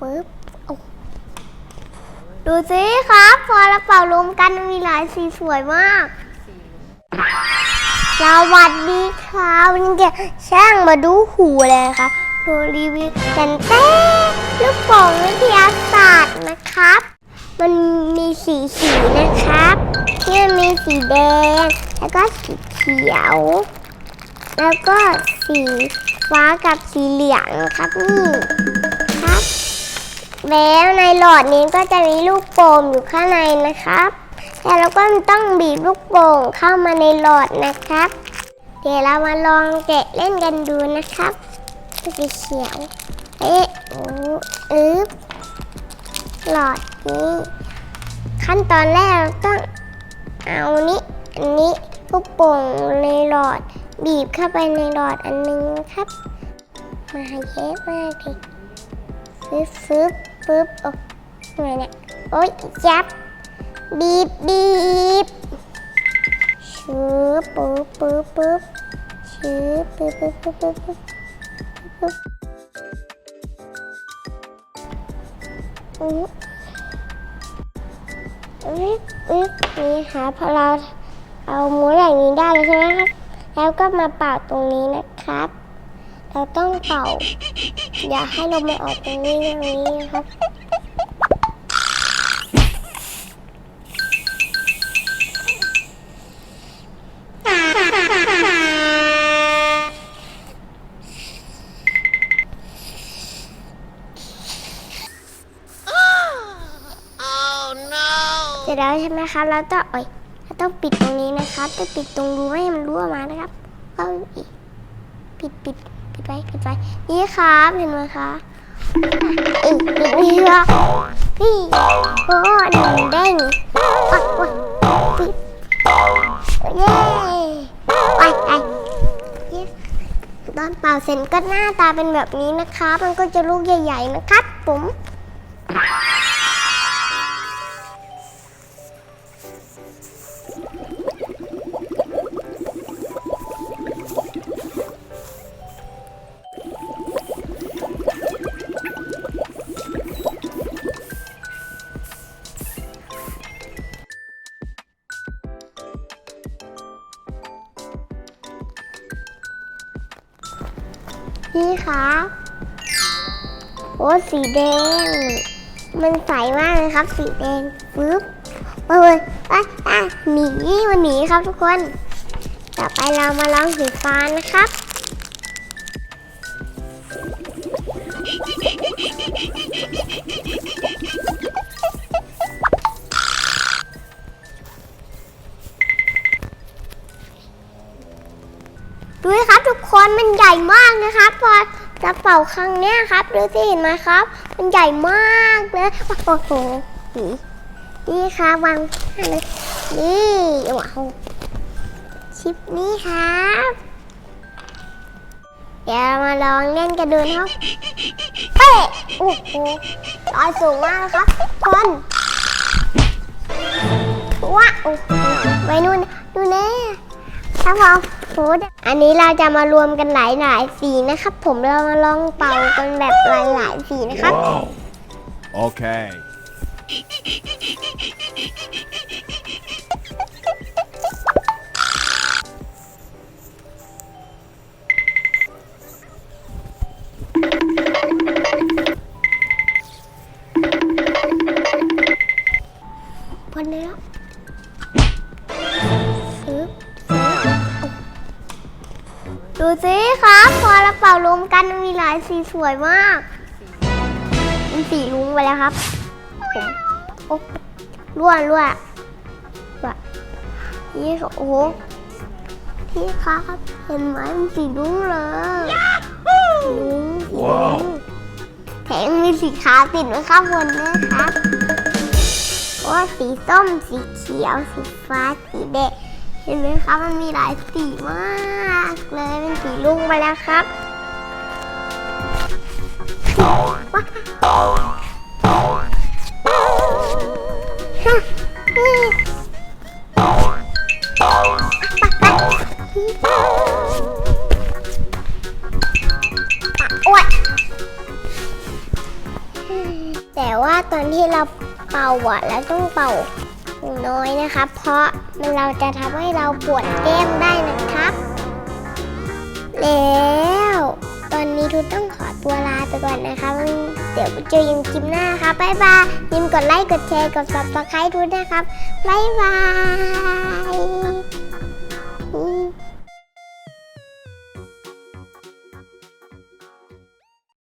ฟึบดูสิครับ พอเราเป่ารวมกันมีหลายสีสวยมากสวัสดีค่ะวันนี้จะช่างมาดูหูเลยค่ะดูรีวิวแตนเต้ลูกโป่งวิทยาศาสตร์นะครับ มันมีสีสีนะครับที่มันมีสีแดง แล้วก็สีเขียว แล้วก็สีฟ้ากับสีเหลืองครับนี่ แล้วในหลอดนี้ก็จะมีลูกโป่งอยู่ข้างในนะครับ แต่เราก็ต้องบีบลูกโป่งเข้ามาในหลอดนะครับ เดี๋ยวเรามาลองแกะเล่นกันดูนะครับสีเขียวเอ๊ะโอ้อึ๊บหลอดนี้ ขั้นตอนแรกเราต้องเอานี้อันนี้ลูกโป่งในหลอด บีบเข้าไปในหลอดอันนึงครับ มาเยอะมากเลยฟึบฟึบ ฟึบโอ้ทำไมเนี่ยโอ๊ยจับบีบบีบชืบปึ๊บปึ๊บปึ๊บชืบปึ๊บปึ๊บปึ๊บปึ๊บปึ๊บปึ๊บอืออึ๊บอึ๊บนี่ค่ะพอเราเอาม้วนอย่างนี้ได้แล้วใช่ไหมครับแล้วก็มาเป่าตรงนี้นะครับ เราต้องเป่า อย่าให้ลมมันออกตรงนี้ตรงนี้นะครับเสร็จแล้วใช่ไหมคะเราต้องเอ้ยเราต้องปิดตรงนี้นะครับต้องปิดตรงรูไม่ให้มันรั่วมานะครับก็อีกปิดปิดิดไว้ปิดไป นี่ครับเห็นไหมคะเอ้ยปิดนี่ละพี่โอ้หนึ่งเด้งอะโอ้ยปิดเย้ไปไปตอนเป่าเสร็จก็หน้าตาเป็นแบบนี้นะคะ มันก็จะลูกใหญ่ ๆ นะครับผม พี่คะโอ้สีแดง มันใสมากเลยครับ สีแดงปึ๊บเฮ้ยอะอะหนีมันหนีครับทุกคน ต่อไปเรามาลองสีฟ้านะครับ มันใหญ่มากนะครับ พอจะเป่าครั้งเนี้ยครับดูสิเห็นไหมครับ มันใหญ่มากเลย โอ้โห นี่นี่ครับวางนี่ว้าวชิปนี้ครับ เดี๋ยวมาลองเล่นกันดูนะครับเฮ้โอ้โหลอยสูงมากครับทุกคนว้าวโอ้โหไปนู่นดูแน่ถ้าพอ โหอันนี้เราจะมารวมกันหลายหลายสีนะครับ ผมเรามาลองเป่ากันแบบหลายหลายสีนะครับ โอเค ดูสิครับพอเราเป่ารวมกันมันมีหลายสีสวยมากมันสีลุ้งไปแล้วครับผมโอ้รั่วรั่วรั่วนี่โอ้โหพี่ครับเห็นไหมมันสีลุ้งเลยลุ้งสีลุ้ว้าวงแถมมีสีขาวติดไว้ข้างบนด้วยครับโอ้สีส้มสีเขียวสีฟ้าสีแดง เห็นไหมครับมันมีหลายสีมากเลยเป็นสีลุงไปแล้วครับว้าวฮะนี่ปะโอ๊ยตอนที่เราเป่าอะเราต้องเป่า น้อยนะครับ เพราะมันเราจะทำให้เราปวดแก้มได้นะครับ แล้ว ตอนนี้ทุกต้องขอตัวลาไปก่อนนะคะเดี๋ยวเจอยังคลิปหน้าค่ะบ๊ายบายยิมกดไลค์กดแชร์กด subscribe ทุกนะครับบ๊ายบาย